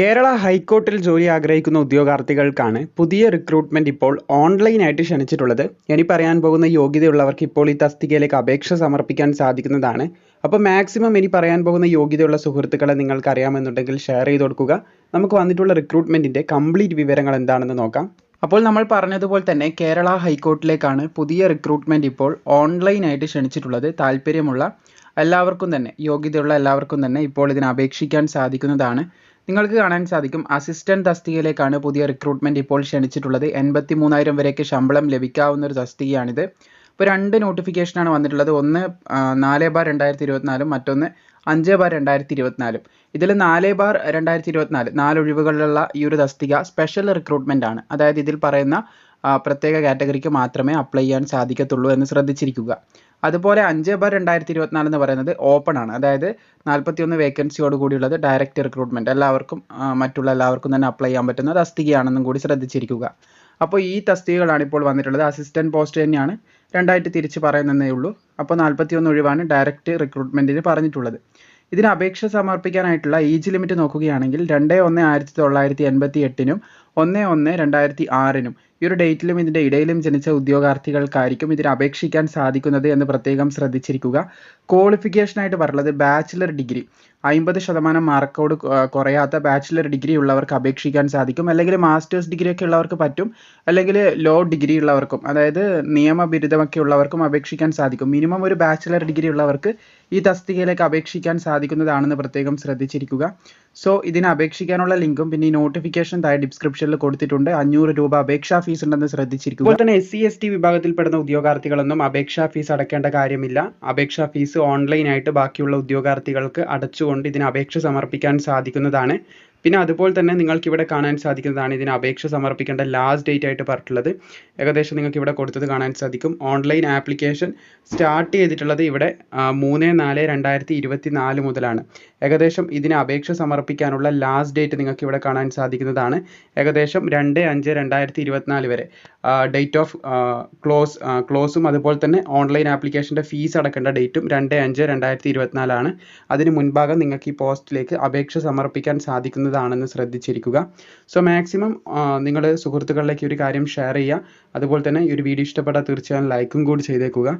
കേരള ഹൈക്കോർട്ടിൽ ജോലി ആഗ്രഹിക്കുന്ന ഉദ്യോഗാർത്ഥികൾക്കാണ് പുതിയ റിക്രൂട്ട്മെന്റ് ഇപ്പോൾ ഓൺലൈനായിട്ട് ക്ഷണിച്ചിട്ടുള്ളത്. ഇനി പറയാൻ പോകുന്ന യോഗ്യതയുള്ളവർക്ക് ഇപ്പോൾ ഈ തസ്തികയിലേക്ക് അപേക്ഷ സമർപ്പിക്കാൻ സാധിക്കുന്നതാണ്. അപ്പോൾ മാക്സിമം ഇനി പറയാൻ പോകുന്ന യോഗ്യതയുള്ള സുഹൃത്തുക്കളെ നിങ്ങൾക്ക് അറിയാമെന്നുണ്ടെങ്കിൽ ഷെയർ ചെയ്ത് കൊടുക്കുക. നമുക്ക് വന്നിട്ടുള്ള റിക്രൂട്ട്മെന്റിന്റെ കംപ്ലീറ്റ് വിവരങ്ങൾ എന്താണെന്ന് നോക്കാം. അപ്പോൾ നമ്മൾ പറഞ്ഞതുപോലെ തന്നെ കേരള ഹൈക്കോർട്ടിലേക്കാണ് പുതിയ റിക്രൂട്ട്മെന്റ് ഇപ്പോൾ ഓൺലൈനായിട്ട് ക്ഷണിച്ചിട്ടുള്ളത്. താല്പര്യമുള്ള എല്ലാവർക്കും തന്നെ യോഗ്യതയുള്ള എല്ലാവർക്കും തന്നെ ഇപ്പോൾ ഇതിന് അപേക്ഷിക്കാൻ സാധിക്കുന്നതാണ്. നിങ്ങൾക്ക് കാണാൻ സാധിക്കും. അസിസ്റ്റന്റ് തസ്തികയിലേക്കാണ് പുതിയ റിക്രൂട്ട്മെന്റ് ഇപ്പോൾ ക്ഷണിച്ചിട്ടുള്ളത്. എൺപത്തി മൂന്നായിരം വരെയൊക്കെ ശമ്പളം ലഭിക്കാവുന്ന ഒരു തസ്തികയാണിത്. ഇപ്പോൾ രണ്ട് നോട്ടിഫിക്കേഷനാണ് വന്നിട്ടുള്ളത്. ഒന്ന് നാല് ബാർ രണ്ടായിരത്തി ഇരുപത്തിനാലും മറ്റൊന്ന് അഞ്ച് ബാർ രണ്ടായിരത്തി ഇരുപത്തിനാലും ഇതിൽ നാല് ബാർ രണ്ടായിരത്തി ഇരുപത്തിനാല് നാല് ഒഴിവുകളിലുള്ള ഈ ഒരു തസ്തിക സ്പെഷ്യൽ റിക്രൂട്ട്മെന്റ് ആണ്. അതായത് ഇതിൽ പറയുന്ന പ്രത്യേക കാറ്റഗറിക്ക് മാത്രമേ അപ്ലൈ ചെയ്യാൻ സാധിക്കത്തുള്ളൂ എന്ന് ശ്രദ്ധിച്ചിരിക്കുക. അതുപോലെ അഞ്ച് ബാർ രണ്ടായിരത്തി ഇരുപത്തിനാല് എന്ന് പറയുന്നത് ഓപ്പൺ ആണ്. അതായത് നാൽപ്പത്തിയൊന്ന് വേക്കൻസിയോട് കൂടിയുള്ളത് ഡയറക്റ്റ് റിക്രൂട്ട്മെന്റ് എല്ലാവർക്കും മറ്റുള്ള എല്ലാവർക്കും തന്നെ അപ്ലൈ ചെയ്യാൻ പറ്റുന്ന തസ്തികയാണെന്നും കൂടി ശ്രദ്ധിച്ചിരിക്കുക. അപ്പോൾ ഈ തസ്തികകളാണ് ഇപ്പോൾ വന്നിട്ടുള്ളത്. അസിസ്റ്റന്റ് പോസ്റ്റ് തന്നെയാണ് രണ്ടായിട്ട് തിരിച്ച് പറയുന്നതേ ഉള്ളൂ. അപ്പോൾ നാൽപ്പത്തിയൊന്ന് ഒഴിവാണ് ഡയറക്റ്റ് റിക്രൂട്ട്മെന്റിന് പറഞ്ഞിട്ടുള്ളത്. ഇതിന് അപേക്ഷ സമർപ്പിക്കാനായിട്ടുള്ള ഏജ് ലിമിറ്റ് നോക്കുകയാണെങ്കിൽ രണ്ട് ഒന്ന് ആയിരത്തി തൊള്ളായിരത്തി എൺപത്തി എട്ടിനും ഒന്ന് ഒന്ന് രണ്ടായിരത്തി ആറിനും ഈ ഒരു ഡേറ്റിലും ഇതിന്റെ ഇടയിലും ജനിച്ച ഉദ്യോഗാർത്ഥികൾക്കായിരിക്കും ഇതിന് അപേക്ഷിക്കാൻ സാധിക്കുന്നത് എന്ന് പ്രത്യേകം ശ്രദ്ധിച്ചിരിക്കുക. ക്വാളിഫിക്കേഷനായിട്ട് പറയുന്നത് ബാച്ചിലർ ഡിഗ്രി അമ്പത് ശതമാനം മാർക്കോട് കുറയാത്ത ബാച്ചിലർ ഡിഗ്രി ഉള്ളവർക്ക് അപേക്ഷിക്കാൻ സാധിക്കും. അല്ലെങ്കിൽ മാസ്റ്റേഴ്സ് ഡിഗ്രി ഒക്കെ ഉള്ളവർക്ക് പറ്റും. അല്ലെങ്കിൽ ലോ ഡിഗ്രി ഉള്ളവർക്കും അതായത് നിയമ ബിരുദമൊക്കെ ഉള്ളവർക്കും അപേക്ഷിക്കാൻ സാധിക്കും. മിനിമം ഒരു ബാച്ചിലർ ഡിഗ്രി ഉള്ളവർക്ക് ഈ തസ്തികയിലേക്ക് അപേക്ഷിക്കാൻ സാധിക്കുന്നതാണെന്ന് പ്രത്യേകം ശ്രദ്ധിച്ചിരിക്കുക. സോ ഇതിന് അപേക്ഷിക്കാനുള്ള ലിങ്കും പിന്നെ ഈ നോട്ടിഫിക്കേഷൻ താഴെ ഡിസ്ക്രിപ്ഷനിൽ കൊടുത്തിട്ടുണ്ട്. അഞ്ഞൂറ് രൂപ അപേക്ഷാ ഫീസ് ഉണ്ടെന്ന് ശ്രദ്ധിച്ചിരിക്കുക. അതുപോലെ തന്നെ എസ് സി എസ് ടി വിഭാഗത്തിൽപ്പെടുന്ന ഉദ്യോഗാർത്ഥികളൊന്നും അപേക്ഷാ ഫീസ് അടയ്ക്കേണ്ട കാര്യമില്ല. അപേക്ഷാ ഫീസ് ഓൺലൈനായിട്ട് ബാക്കിയുള്ള ഉദ്യോഗാർത്ഥികൾക്ക് അടച്ചുകൊണ്ട് ഇതിന് അപേക്ഷ സമർപ്പിക്കാൻ സാധിക്കുന്നതാണ്. പിന്നെ അതുപോലെ തന്നെ നിങ്ങൾക്ക് ഇവിടെ കാണാൻ സാധിക്കുന്നതാണ് ഇതിന് അപേക്ഷ സമർപ്പിക്കേണ്ട ലാസ്റ്റ് ഡേറ്റ് ആയിട്ട് പറഞ്ഞിട്ടുള്ളത്. ഏകദേശം നിങ്ങൾക്ക് ഇവിടെ കൊടുത്തത് കാണാൻ സാധിക്കും. ഓൺലൈൻ ആപ്ലിക്കേഷൻ സ്റ്റാർട്ട് ചെയ്തിട്ടുള്ളത് ഇവിടെ മൂന്ന് നാല് രണ്ടായിരത്തി ഇരുപത്തി നാല് മുതലാണ്. ഏകദേശം ഇതിന് അപേക്ഷ സമർപ്പിക്കാനുള്ള ലാസ്റ്റ് ഡേറ്റ് നിങ്ങൾക്ക് ഇവിടെ കാണാൻ സാധിക്കുന്നതാണ്. ഏകദേശം രണ്ട് അഞ്ച് രണ്ടായിരത്തി ഇരുപത്തിനാല് വരെ. ഡേറ്റ് ഓഫ് ക്ലോസ് ക്ലോസും അതുപോലെ തന്നെ ഓൺലൈൻ ആപ്ലിക്കേഷന്റെ ഫീസ് അടക്കേണ്ട ഡേറ്റും രണ്ട് അഞ്ച് രണ്ടായിരത്തി ഇരുപത്തിനാലാണ് അതിന് മുൻഭാഗം നിങ്ങൾക്ക് ഈ പോസ്റ്റിലേക്ക് അപേക്ഷ സമർപ്പിക്കാൻ സാധിക്കുന്നതാണെന്ന് ശ്രദ്ധിച്ചിരിക്കുക. സോ മാക്സിമം നിങ്ങൾ സുഹൃത്തുക്കളിലേക്ക് ഒരു കാര്യം ഷെയർ ചെയ്യുക. അതുപോലെ തന്നെ ഈ ഒരു വീഡിയോ ഇഷ്ടപ്പെട്ടാൽ തീർച്ചയായും ലൈക്കും കൂടി ചെയ്തേക്കുക.